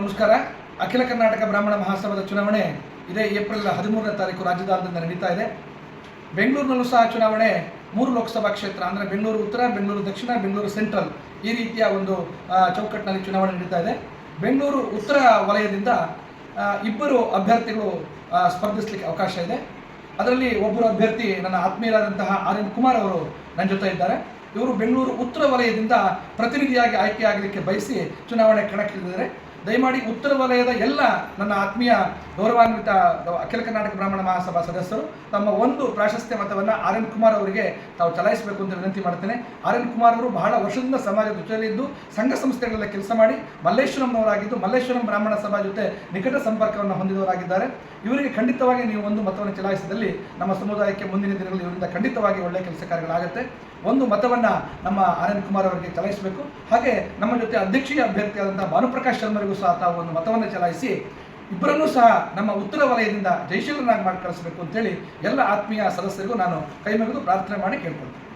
ನಮಸ್ಕಾರ. ಅಖಿಲ ಕರ್ನಾಟಕ ಬ್ರಾಹ್ಮಣ ಮಹಾಸಭಾದ ಚುನಾವಣೆ ಇದೇ ಏಪ್ರಿಲ್ ಹದಿಮೂರನೇ ತಾರೀಕು ರಾಜ್ಯದಾದ್ಯಂತ ನಡೀತಾ ಇದೆ. ಬೆಂಗಳೂರಿನಲ್ಲೂ ಸಹ ಚುನಾವಣೆ ಮೂರು ಲೋಕಸಭಾ ಕ್ಷೇತ್ರ, ಅಂದರೆ ಬೆಂಗಳೂರು ಉತ್ತರ, ಬೆಂಗಳೂರು ದಕ್ಷಿಣ, ಬೆಂಗಳೂರು ಸೆಂಟ್ರಲ್ ಈ ರೀತಿಯ ಒಂದು ಚೌಕಟ್ಟಿನಲ್ಲಿ ಚುನಾವಣೆ ನಡೀತಾ ಇದೆ. ಬೆಂಗಳೂರು ಉತ್ತರ ವಲಯದಿಂದ ಇಬ್ಬರು ಅಭ್ಯರ್ಥಿಗಳು ಸ್ಪರ್ಧಿಸಲಿಕ್ಕೆ ಅವಕಾಶ ಇದೆ. ಅದರಲ್ಲಿ ಒಬ್ಬರು ಅಭ್ಯರ್ಥಿ ನನ್ನ ಆತ್ಮೀಯರಾದಂತಹ ಆರ್ ಕುಮಾರ್ ಅವರು ನನ್ನ ಜೊತೆ ಇದ್ದಾರೆ. ಇವರು ಬೆಂಗಳೂರು ಉತ್ತರ ವಲಯದಿಂದ ಪ್ರತಿನಿಧಿಯಾಗಿ ಆಯ್ಕೆಯಾಗಲಿಕ್ಕೆ ಬಯಸಿ ಚುನಾವಣೆ ಕಣಕ್ಕಿಳಿದಿದ್ದಾರೆ. ದಯಮಾಡಿ ಉತ್ತರ ವಲಯದ ಎಲ್ಲ ನನ್ನ ಆತ್ಮೀಯ ಗೌರವಾನ್ವಿತ ಅಖಿಲ ಕರ್ನಾಟಕ ಬ್ರಾಹ್ಮಣ ಮಹಾಸಭಾ ಸದಸ್ಯರು, ತಮ್ಮ ಒಂದು ಪ್ರಾಶಸ್ತ್ಯ ಮತವನ್ನು ಆರ್ ಎನ್ ಕುಮಾರ್ ಅವರಿಗೆ ತಾವು ಚಲಾಯಿಸಬೇಕು ಅಂತ ವಿನಂತಿ ಮಾಡ್ತೇನೆ. ಆರ್ ಕುಮಾರ್ ಅವರು ಬಹಳ ವರ್ಷದಿಂದ ಸಮಾಜದ ಜೊತೆಯಲ್ಲಿದ್ದು, ಸಂಘ ಸಂಸ್ಥೆಗಳಲ್ಲಿ ಕೆಲಸ ಮಾಡಿ ಮಲ್ಲೇಶ್ವರಂನವರಾಗಿದ್ದು, ಮಲ್ಲೇಶ್ವರಂ ಬ್ರಾಹ್ಮಣ ಸಭಾ ಜೊತೆ ನಿಕಟ ಸಂಪರ್ಕವನ್ನು ಹೊಂದಿದವರಾಗಿದ್ದಾರೆ. ಇವರಿಗೆ ಖಂಡಿತವಾಗಿ ನೀವು ಒಂದು ಮತವನ್ನು ಚಲಾಯಿಸಿದಲ್ಲಿ ನಮ್ಮ ಸಮುದಾಯಕ್ಕೆ ಮುಂದಿನ ದಿನಗಳಲ್ಲಿ ಇವರಿಂದ ಖಂಡಿತವಾಗಿ ಒಳ್ಳೆಯ ಕೆಲಸ ಕಾರ್ಯಗಳಾಗುತ್ತೆ. ಒಂದು ಮತವನ್ನು ನಮ್ಮ ಆರ್ ಕುಮಾರ್ ಅವರಿಗೆ ಚಲಾಯಿಸಬೇಕು. ಹಾಗೆ ನಮ್ಮ ಜೊತೆ ಅಧ್ಯಕ್ಷೀಯ ಅಭ್ಯರ್ಥಿಯಾದಂಥ ಭಾನುಪ್ರಕಾಶ್ ಶರ್ಮರಿಗೂ ಸಹ ತಾವು ಒಂದು ಮತವನ್ನು ಚಲಾಯಿಸಿ ಇಬ್ಬರನ್ನೂ ಸಹ ನಮ್ಮ ಉತ್ತರ ವಲಯದಿಂದ ಜಯಶೀಲನಾಗಿ ಮಾಡಿ ಕಳಿಸಬೇಕು ಅಂತೇಳಿ ಎಲ್ಲ ಆತ್ಮೀಯ ಸದಸ್ಯರಿಗೂ ನಾನು ಕೈ ಮುಗಿದು ಪ್ರಾರ್ಥನೆ ಮಾಡಿ ಕೇಳ್ಕೊಳ್ತೀನಿ.